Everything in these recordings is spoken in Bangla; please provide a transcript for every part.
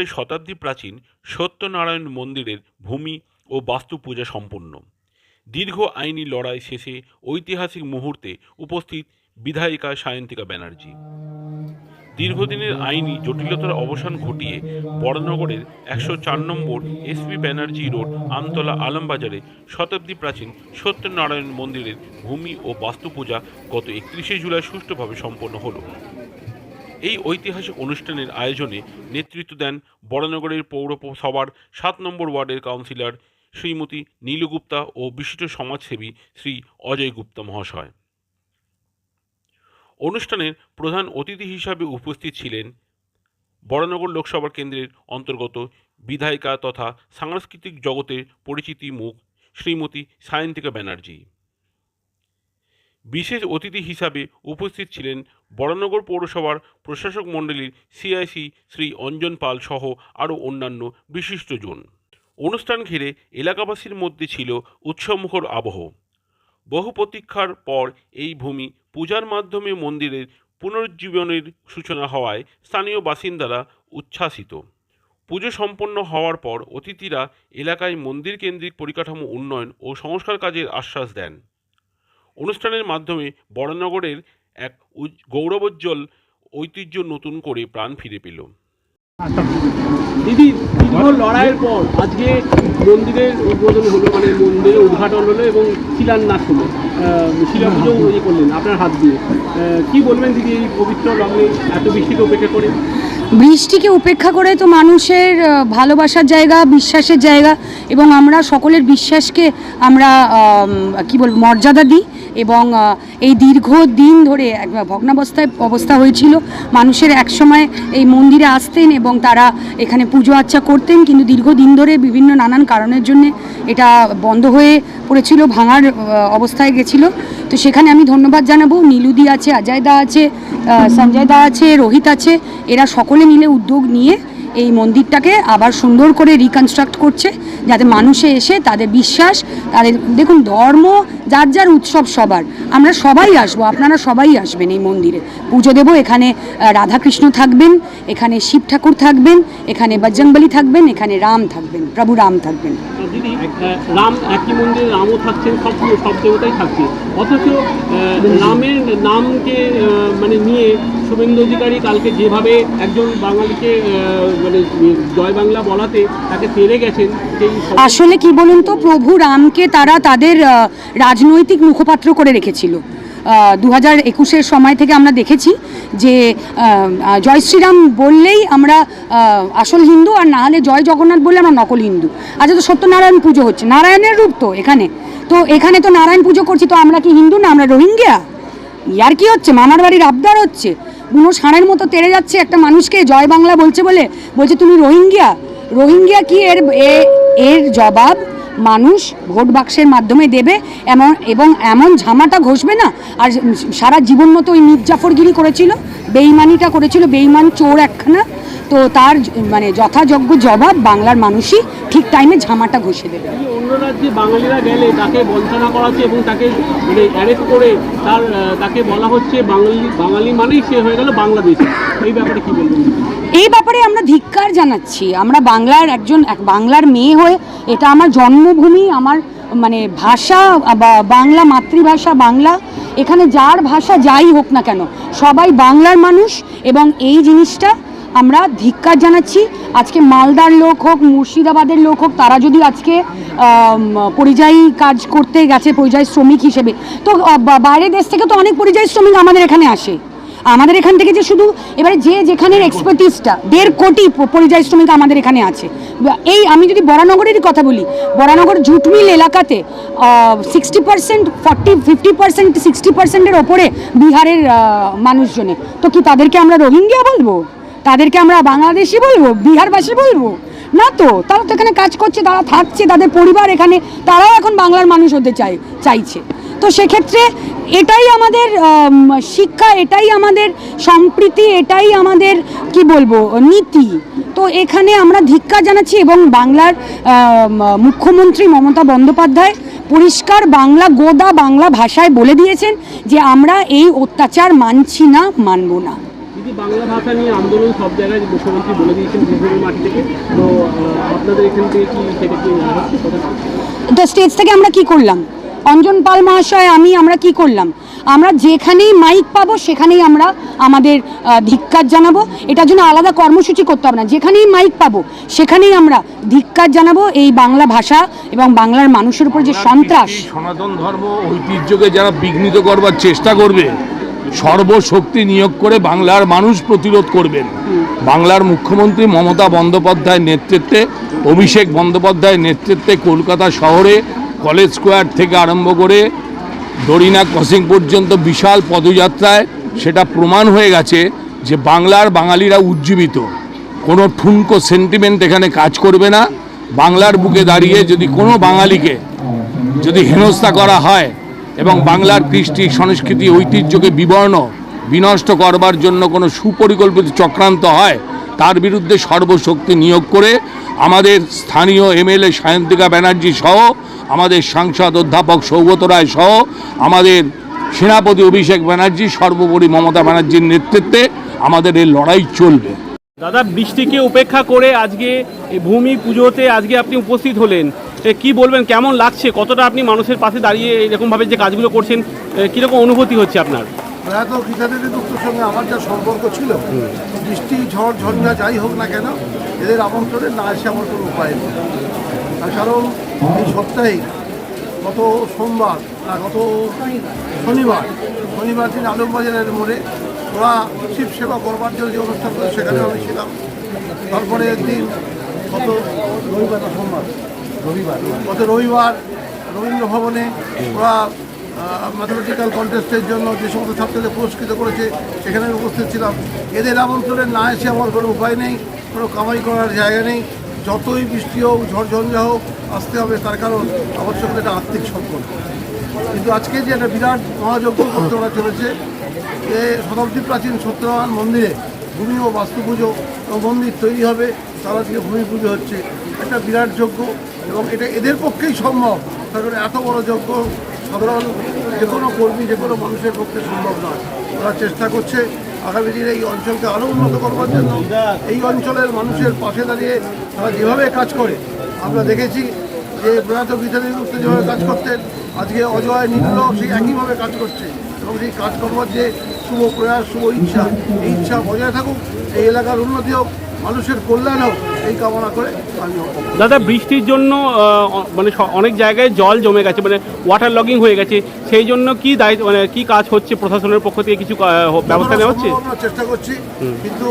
বরানগরে শতাব্দী প্রাচীন সত্যনারায়ণ মন্দিরের ভূমি ও বাস্তু পূজা সম্পন্ন। দীর্ঘ আইনি লড়াই শেষে ঐতিহাসিক মুহূর্তে উপস্থিত বিধায়িকা সায়ন্তিকা ব্যানার্জি। দীর্ঘদিনের আইনি জটিলতার অবসান ঘটিয়ে বড়নগরের একশো চার নম্বর এসপি ব্যানার্জি রোড, আমতলা আলমবাজারে শতাব্দী প্রাচীন সত্যনারায়ণ মন্দিরের ভূমি ও বাস্তু পূজা গত একত্রিশে জুলাই সুষ্ঠুভাবে সম্পন্ন হলো। এই ঐতিহাসিক অনুষ্ঠানের আয়োজনে নেতৃত্ব দেন বড়নগরের পৌরসভার সাত নম্বর ওয়ার্ডের কাউন্সিলর শ্রীমতী নীলু গুপ্তা ও বিশিষ্ট সমাজসেবী শ্রী অজয় গুপ্তা মহাশয়। অনুষ্ঠানের প্রধান অতিথি হিসাবে উপস্থিত ছিলেন বড়নগর লোকসভা কেন্দ্রের অন্তর্গত বিধায়িকা তথা সাংস্কৃতিক জগতের পরিচিতি মুখ শ্রীমতী সায়ন্তিকা ব্যানার্জি। বিশেষ অতিথি হিসাবে উপস্থিত ছিলেন বড়নগর পৌরসভার প্রশাসক মণ্ডলীর সিআইসি শ্রী অঞ্জন পাল সহ আরও অন্যান্য বিশিষ্টজন। অনুষ্ঠান ঘিরে এলাকাবাসীর মধ্যে ছিল উৎসবমুখর আবহ। বহু প্রতীক্ষার পর এই ভূমি পূজার মাধ্যমে মন্দিরের পুনরুজ্জীবনের সূচনা হওয়ায় স্থানীয় বাসিন্দারা উচ্ছ্বাসিত। পুজো সম্পন্ন হওয়ার পর অতিথিরা এলাকায় মন্দির কেন্দ্রিক পরিকাঠামো উন্নয়ন ও সংস্কার কাজের আশ্বাস দেন। অনুষ্ঠানের মাধ্যমে বড়নগরের এক গৌরবোজ্জ্বল ঐতিহ্য নতুন করে প্রাণ ফিরে পেল। দিদি দীর্ঘ লড়াইয়ের পর আজকে মন্দিরের উদ্বোধন হলো মানে মন্দিরের উদ্ঘাটন হলো এবং শিলান্যাস হলো। আহ, শিলা পুজো ইয়ে করলেন আপনার হাত দিয়ে। আহ, কি বলবেন দিদি এই পবিত্র লগ্নে এত বৃষ্টিকে উপেক্ষা করে? বৃষ্টিকে উপেক্ষা করে তো মানুষের ভালোবাসার জায়গা বিশ্বাসের জায়গা এবং আমরা সকলের বিশ্বাসকে আমরা আম, কি বলব মর্যাদা দিই। এবং এই দীর্ঘ দিন ধরে এক ভগ্নাবস্থায় অবস্থা হয়েছিল। মানুষের একসময় এই মন্দিরে আসতেন এবং তারা এখানে পুজো আর্চা করতেন, কিন্তু দীর্ঘদিন ধরে বিভিন্ন নানান কারণের জন্য এটা বন্ধ হয়ে পড়েছিল, ভাঙার অবস্থায় গেছিল। তো সেখানে আমি ধন্যবাদ জানাব। নীলুদি আছে অজয় দা আছে সঞ্জয় দা আছে, রোহিত আছে, এরা সকলে মিলে উদ্যোগ নিয়ে এই মন্দিরটাকে আবার সুন্দর করে রিকনস্ট্রাক্ট করছে, যাতে মানুষে এসে তাদের বিশ্বাস, তাদের, দেখুন, ধর্ম যার যার উৎসব সবার। আমরা সবাই আসব, আপনারা সবাই আসবেন এই মন্দিরে। পুজো দেবো, এখানে রাধাকৃষ্ণ থাকবেন, এখানে শিব ঠাকুর থাকবেন, এখানে বজরংবলী থাকবেন, এখানে রাম থাকবেন, প্রভু রাম থাকবেন। রাম রামও থাকছেন অথচ নামকে মানে নিয়ে শুভেন্দু অধিকারী কালকে যেভাবে একজন বাঙালিকে মানে জয় বাংলা বলাতে তাকে তেড়ে গেছেন আসলে কি বলুন তো, প্রভু রামকে তারা তাদের রাজনৈতিক মুখপাত্র করে রেখেছিল। দু হাজার একুশের সময় থেকে আমরা দেখেছি যে জয় শ্রীরাম বললেই আমরা আসল হিন্দু আর না হলে জয় জগন্নাথ বললে আমরা নকল হিন্দু। আচ্ছা তো সত্যনারায়ণ পুজো হচ্ছে। নারায়ণের রূপ তো এখানে। তো এখানে তো নারায়ণ পুজো করছি, তো আমরা কি হিন্দু না আমরা রোহিঙ্গিয়া ইয়ার কি হচ্ছে? মামার বাড়ির আবদার হচ্ছে। বুনো ষাঁড়ের মতো তেড়ে যাচ্ছে একটা মানুষকে, জয় বাংলা বলছে বলে, বলছে তুমি রোহিঙ্গিয়া রোহিঙ্গিয়া কি এর এর জবাব মানুষ ভোট বাক্সের মাধ্যমে দেবে এমন এবং এমন ঝামাটা ঘষবে না। আর সারা জীবন মতো ওই মির্জাফরগিরি করেছিল? বেইমানিটা করেছিল বেইমান চোর একখানা। তো তার মানে যথাযোগ্য জবাব বাংলার মানুষই ঠিক টাইমে ঝামাটা ঘষে দেবে। এই অন্য রাজ্যে বাঙালিরা গেলে তাকে বঞ্চনা এবং তাকে মানে অ্যারেস্ট করে তার তাকে বলা হচ্ছে বাঙালি বাঙালি মানেই সে হয়ে গেল বাংলাদেশি। এই ব্যাপারে কি বলবেন? এই ব্যাপারে আমরা ধিক্কার জানাচ্ছি। আমরা বাংলার একজন এক বাংলার মেয়ে হয়ে এটা আমার জন্মভূমি আমার মানে ভাষা বাংলা, মাতৃভাষা, বাংলা, এখানে যার ভাষা যাই হোক না কেন, সবাই বাংলার মানুষ এবং এই জিনিসটা আমরা ধিক্কার জানাচ্ছি। আজকে মালদার লোক হোক, মুর্শিদাবাদের লোক হোক, তারা যদি আজকে পরিযায়ী কাজ করতে গেছে, পরিযায়ী শ্রমিক হিসেবে, তো বাইরের দেশ থেকে তো অনেক পরিযায়ী শ্রমিক আমাদের এখানে আসে। আমাদের এখান থেকে যে শুধু এবারে যে যেখানের এক্সপার্টিসটা দেড় কোটি পরিযায়ী শ্রমিক আমাদের এখানে আছে। এই আমি যদি বরানগরেরই কথা বলি, বরানগর জুট মিল এলাকাতে sixty percent forty fifty percent sixty পার্সেন্টের ওপরে বিহারের মানুষজনে। তো কি তাদেরকে আমরা রোহিঙ্গিয়া বলব? তাদেরকে আমরা বাংলাদেশি বলব? বিহারবাসী বলব? না তো, তারা তো এখানে কাজ করছে, তারা থাকছে, তাদের পরিবার এখানে, তারাও এখন বাংলার মানুষ হতে চাই চাইছে। তো সেক্ষেত্রে এটাই আমাদের শিক্ষা এটাই আমাদের সম্প্রীতি এটাই আমাদের কি বলব নীতি। তো এখানে আমরা ধিক্কার জানাচ্ছি এবং বাংলার মুখ্যমন্ত্রী মমতা বন্দ্যোপাধ্যায় পরিষ্কার বাংলা গোদা বাংলা ভাষায় বলে দিয়েছেন যে আমরা এই অত্যাচার মানছি না মানব না। দিদি বাংলা ভাষা নিয়ে আন্দোলন সব জায়গায় মুখ্যমন্ত্রী বলে দিয়েছেন বীরভূমের মাটি থেকে। তো আপনাদের এখান থেকে কি সেটা কি তো স্টেজ থেকে আমরা কি করলাম? অঞ্জন পাল মহাশয় আমি আমরা কি করলাম? আমরা যেখানেই মাইক পাবো সেখানেই আমরা আমাদের ধিক্কার জানাব। এটার জন্য আলাদা কর্মসূচি করতে হবে না। যেখানেই মাইক পাবো সেখানেই আমরা ধিক্কার জানাব এই বাংলা ভাষা এবং বাংলার মানুষের উপর যে সন্ত্রাস। সনাতন ধর্ম ঐতিহ্যকে যারা বিঘ্নিত করবার চেষ্টা করবে সর্বশক্তি নিয়োগ করে বাংলার মানুষ প্রতিরোধ করবেন। বাংলার মুখ্যমন্ত্রী মমতা বন্দ্যোপাধ্যায়ের নেতৃত্বে অভিষেক বন্দ্যোপাধ্যায়ের নেতৃত্বে কলকাতা শহরে কলেজ স্কোয়ার থেকে আরম্ভ করে দরিনা ক্রসিং পর্যন্ত বিশাল পদযাত্রায় সেটা প্রমাণ হয়ে গেছে যে বাংলার বাঙালিরা উজ্জীবিত। কোনো ঠুনকো সেন্টিমেন্ট এখানে কাজ করবে না। বাংলার বুকে দাঁড়িয়ে যদি কোনো বাঙালিকে যদি হেনস্থা করা হয় এবং বাংলার কৃষ্টি, সংস্কৃতি, ঐতিহ্যকে বিবর্ণ, বিনষ্ট করবার জন্য কোনো সুপরিকল্পিত চক্রান্ত হয়, তার বিরুদ্ধে সর্বশক্তি নিয়োগ করে আমাদের স্থানীয় এমএলএ সায়ন্তিকা ব্যানার্জি সহ আমাদের সাংসদ অধ্যাপক সৌগত রায় সহ আমাদের সেনাপতি অভিষেক ব্যানার্জি, সর্বোপরি মমতা ব্যানার্জির নেতৃত্বে আমাদের এই লড়াই চলবে। দাদা, বৃষ্টিকে উপেক্ষা করে আজকে ভূমি পুজোতে আজকে আপনি উপস্থিত হলেন। কি বলবেন, কেমন লাগছে? কতটা আপনি মানুষের পাশে দাঁড়িয়ে এরকমভাবে যে কাজগুলো করছেন কীরকম অনুভূতি হচ্ছে আপনার? প্রয়াত গীতাদেবী দত্তর সঙ্গে আমার যা সম্পর্ক ছিল, বৃষ্টি, ঝড় ঝঞ্ঝা যাই হোক না কেন, এদের আমন্ত্রণে না এসে আমার কোনো উপায় নেই। তার কারণ এই সপ্তাহে গত সোমবার, না, গত শনিবার শনিবার দিন আলমবাজারের মোড়ে ওরা শিব সেবা করবার জন্য যে অনুষ্ঠান করে সেখানে আমি ছিলাম। তারপরে একদিন গত রবিবার সোমবার, রবিবার, গত রবিবার রবীন্দ্র ভবনে ওরা ম্যাথমেটিক্যাল কন্টেস্টের জন্য যে সমস্ত ছাত্রদের পুরস্কৃত করেছে, সেখানে আমি উপস্থিত ছিলাম। এদের আমন্ত্রণে না এসে আমার কোনো উপায় নেই, কোনো কামাই করার জায়গা নেই। যতই বৃষ্টি হোক, ঝড়ঝঞ্ঝা হোক, আসতে হবে, তার কারণ আমার সঙ্গে একটা আর্থিক সম্পর্ক। কিন্তু আজকে যে একটা বিরাট মহাযজ্ঞ করতে ওরা চলেছে যে শতাব্দী প্রাচীন সত্যনারায়ণ মন্দিরে ভূমি ও বাস্তু পুজো ও মন্দির তৈরি হবে, তার আজকে ভূমি পুজো হচ্ছে। একটা বিরাট যজ্ঞ এবং এটা এদের পক্ষেই সম্ভব কারণ এত বড় যজ্ঞ সাধারণ যে কোনো কর্মী, যে কোনো মানুষের পক্ষে সম্ভব নয়। ওরা চেষ্টা করছে আগামী দিনে এই অঞ্চলকে আরও উন্নত করবার জন্য। এই অঞ্চলের মানুষের পাশে দাঁড়িয়ে তারা যেভাবে কাজ করে, আমরা দেখেছি যে প্রয়াত বিধানের উত্তর যেভাবে কাজ করতেন, আজকে অজয় নীল সেই একইভাবে কাজ করছে এবং সেই কাজ করবার যে শুভ প্রয়াস, শুভ ইচ্ছা, এই ইচ্ছা বজায় থাকুক, এই এলাকার উন্নতি হোক মানুষের কল্যাণ হোক এই কামনা করে আমি দাদা বৃষ্টির জন্য মানে অনেক জায়গায় জল জমে গেছে মানে ওয়াটার লগিং হয়ে গেছে সেই জন্য কি দায়িত্ব মানে কি কাজ হচ্ছে প্রশাসনের পক্ষ থেকে কিছু ব্যবস্থা নেওয়া হচ্ছে? আমরা চেষ্টা করছি কিন্তু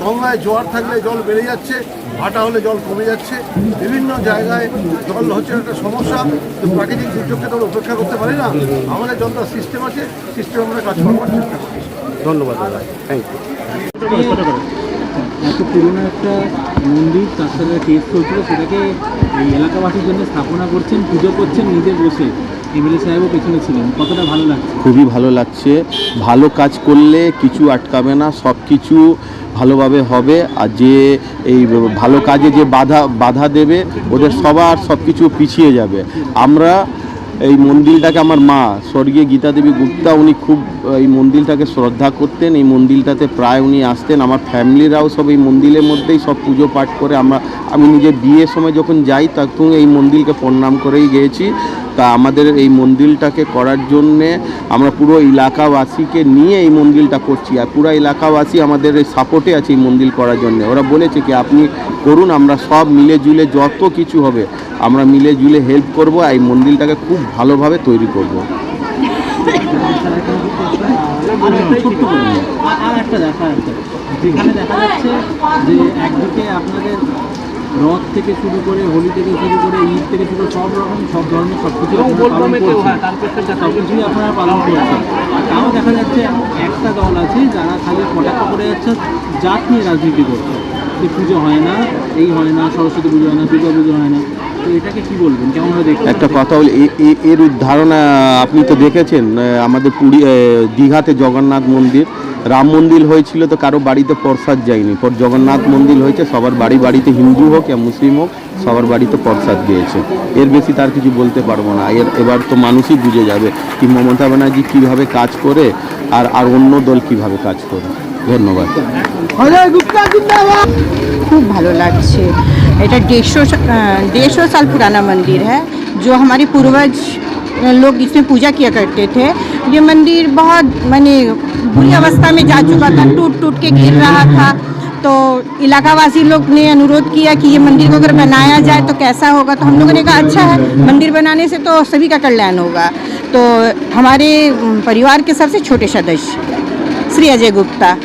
গঙ্গায় জোয়ার থাকলে জল বেড়ে যাচ্ছে ভাটা হলে জল কমে যাচ্ছে বিভিন্ন জায়গায় জল হচ্ছে একটা সমস্যা তো প্রাকৃতিক দুর্যোগকে তো উপেক্ষা করতে পারি না আমাদের যতটা সিস্টেম আছে সিস্টেম আমরা কাজ করবার চেষ্টা করছি। ধন্যবাদ দাদা থ্যাংক ইউ এত পুরনো একটা মন্দির, তার সাথে টেস্ট চলছিল, সেটাকে এই এলাকাবাসীর জন্য স্থাপনা করছেন, পুজো করছেন নিজে বসে। এমএলএ সাহেবও পেছনে ছিলেন। কতটা ভালো লাগছে? খুবই ভালো লাগছে। ভালো কাজ করলে কিছু আটকাবে না, সব কিছু ভালোভাবে হবে। আর যে এই ভালো কাজে যে বাধা বাধা দেবে, ওদের সবার সব কিছু পিছিয়ে যাবে। আমরা এই মন্দিরটাকে আমার মা, স্বর্গীয় গীতা দেবী গুপ্তা, উনি খুব, এই মন্দিরটাকে শ্রদ্ধা করতেন। এই মন্দিরটাতে প্রায় উনি আসতেন। আমার ফ্যামিলিরাও সব এই মন্দিরের মধ্যেই সব পুজো পাঠ করে আমরা, আমি নিজে বিয়ের সময় যখন যাই, তখন এই মন্দিরকে প্রণাম করেই গিয়েছি। তা আমাদের এই মন্দিরটাকে করার জন্যে আমরা পুরো এলাকাবাসীকে নিয়ে এই মন্দিরটা করছি আর পুরো এলাকাবাসী আমাদের এই সাপোর্টে আছে এই মন্দির করার জন্য। ওরা বলেছে কি, আপনি করুন, আমরা সব মিলে জুলে যত কিছু হবে, আমরা মিলে জুলে হেল্প করব আর এই মন্দিরটাকে খুব ভালোভাবে তৈরি করব। আর একটা দেখা যাচ্ছে যে একদিকে আপনাদের রথ থেকে শুরু করে হোলি থেকে শুরু করে ঈদ থেকে শুরু সব রকম সব ধরনের সব কিছু আপনারা পালন করছেন। সব কিছুই আপনারা পালন করছেন। তাও দেখা যাচ্ছে একটা দল আছে যারা খালি কটাক্ষ করে যাচ্ছে জাত নিয়ে রাজনীতি করছে। যে পুজো হয় না এই হয় না সরস্বতী পুজো হয় না দুর্গা পুজো হয় না। তো এটাকে কি বলবেন? কেমন একটা কথা বলি এর উদাহরণ আহ, আপনি তো দেখেছেন আমাদের পুরী দীঘাতে জগন্নাথ মন্দির। রাম মন্দির হয়েছিল তো কারও বাড়িতে প্রসাদ যায়নি। পর জগন্নাথ মন্দির হয়েছে, সবার বাড়ি বাড়িতে হিন্দু হোক আর মুসলিম হোক, সবার বাড়িতে প্রসাদ গিয়েছে। এর বেশি তার কিছু বলতে পারব না। এর এবার তো মানুষই বুঝে যাবে কি মমতা ব্যানার্জি কীভাবে কাজ করে আর আর অন্য দল কীভাবে কাজ করে। ধন্যবাদ। খুব ভালো লাগছে। এটা দেড়শো দেড়শো সাল পুরানা মন্দির হ্যাঁ? जो আমার পূর্বজ लोग इसमें पूजा किया करते थे। ये मंदिर बहुत, मैंने बुरी अवस्था में जा चुका था टूट टूट के गिर रहा था। तो इलाकावासी लोग ने अनुरोध किया कि ये मंदिर को अगर बनाया जाए तो कैसा होगा? तो हम लोगों ने कहा अच्छा है, मंदिर बनाने से तो सभी का कल्याण होगा। तो हमारे परिवार के सबसे छोटे सदस्य श्री अजय गुप्ता,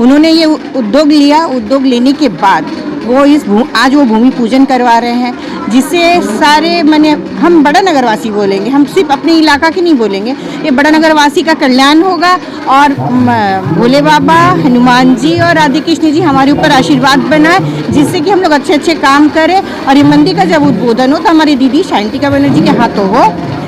उन्होंने ये उद्योग लिया। उद्योग लेने के बाद वो इस आज वो भूमि पूजन करवा रहे हैं, जिससे सारे, मैंने हम बड़ा नगरवासी बोलेंगे, हम सिर्फ़ अपने इलाका के नहीं बोलेंगे। ये बड़ा नगरवासी का कल्याण होगा और भोले बाबा, हनुमान जी और राधे कृष्ण जी हमारे ऊपर आशीर्वाद बनाए, जिससे कि हम लोग अच्छे अच्छे काम करें और ये मंदिर का जब उद्बोधन हो तो हमारी दीदी शांतिका बनर्जी के हाथों हो।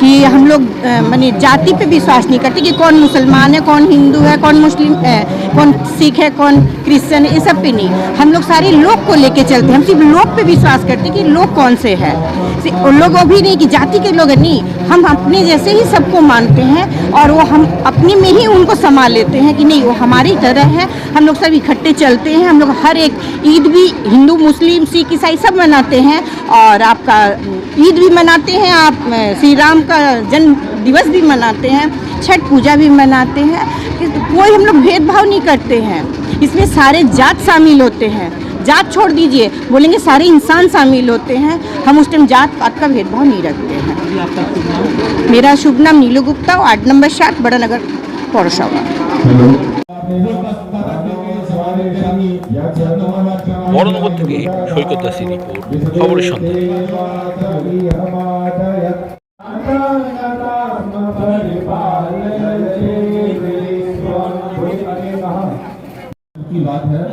कि हम लोग माने जाति पे विश्वास नहीं करते कि कौन मुसलमान है, कौन हिंदू है, कौन मुस्लिम है कौन सिख है, कौन क्रिश्चियन है, ये सब पे नहीं। हम लोग सारे लोग को लेके चलते हैं। हम सिर्फ़ लोग पे विश्वास करते हैं कि लोग कौन से है। उन लोगों भी नहीं कि जाति के लोग नहीं। हम अपने जैसे ही सबको मानते हैं और वो हम अपने में ही उनको संभाल लेते हैं कि नहीं, वो हमारी तरह है। हम लोग सब इकट्ठे चलते हैं। हम लोग हर एक ईद भी हिंदू, मुस्लिम, सिख, ईसाई सब मनाते हैं और आपका ईद भी मनाते हैं, आप श्री राम का जन्म दिवस भी मनाते हैं, छठ पूजा भी मनाते हैं कोई हम लोग भेदभाव नहीं करते हैं। इसमें सारे जात शामिल होते हैं। जात छोड़ दीजिए, बोलेंगे सारे इंसान शामिल होते हैं, हम उस टाइम जात पात का भेदभाव नहीं रखते हैं। मेरा शुभ नाम नीलू गुप्ता, वार्ड नंबर सात, बड़ा नगर, पौरसभा। বড়নগর থেকে সৈকত দাসের রিপোর্ট খবরের সন্ধান की बात है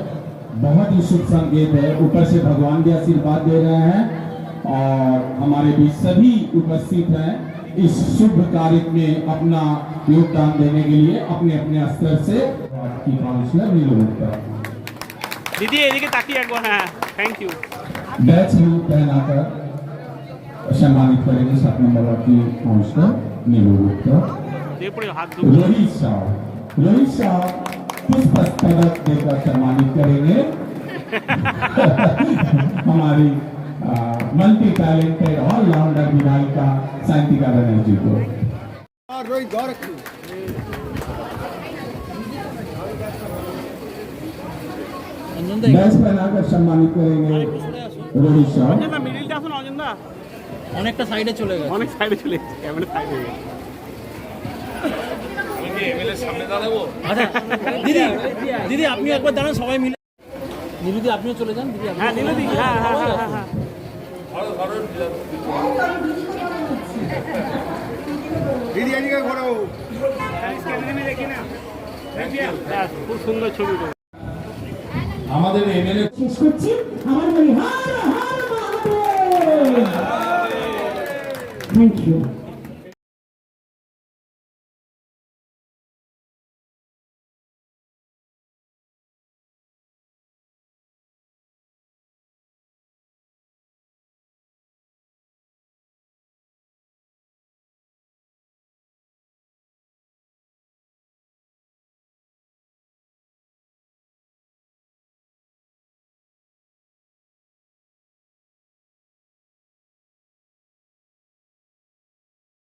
बहुत ही शुभ संकेत है ऊपर से भगवान भी आशीर्वाद दे रहे हैं और हमारे बीच सभी उपस्थित हैं इस शुभ कार्य में अपना योगदान देने के लिए अपने अपने स्तर से की काउंसलर नीलू गुप्ता দিদি এদিকে তাকিয়ে একবার হ্যাঁ থ্যাংক ইউ बैच में पहनाकर सम्मानित करेंगे सात नंबर वार्ड की काउंसलर नीलू गुप्ता দিয়ে পড়ে হাত रोहित शाह रोहित शाह पुष्प पदक देकर सम्मानित करेंगे हमारी मल्टी टैलेंटेड ऑलराउंडर विधायिका शांतिका बनर्जी को बैच ব্যাটসম্যানকে সম্মানিত করেন রোহিত শাহ মিডিলটা আসুন অজন্দা অনেকটা সাইডে চলে গেছে। অনেক সাইডে চলে গেছে ক্যামেরা সাইডে হয়ে গেছে। আচ্ছা, দিদি দিদি আপনি একবার দাঁড়ান সবাই মিলে। দিদি আপনিও চলে যান হ্যাঁ দিদি হ্যাঁ হ্যাঁ হ্যাঁ হ্যাঁ দিদি খুব সুন্দর ছবি আমাদের এমএলএ শেষ করছি। আমার বলি হার হার মহাদেব থ্যাংক ইউ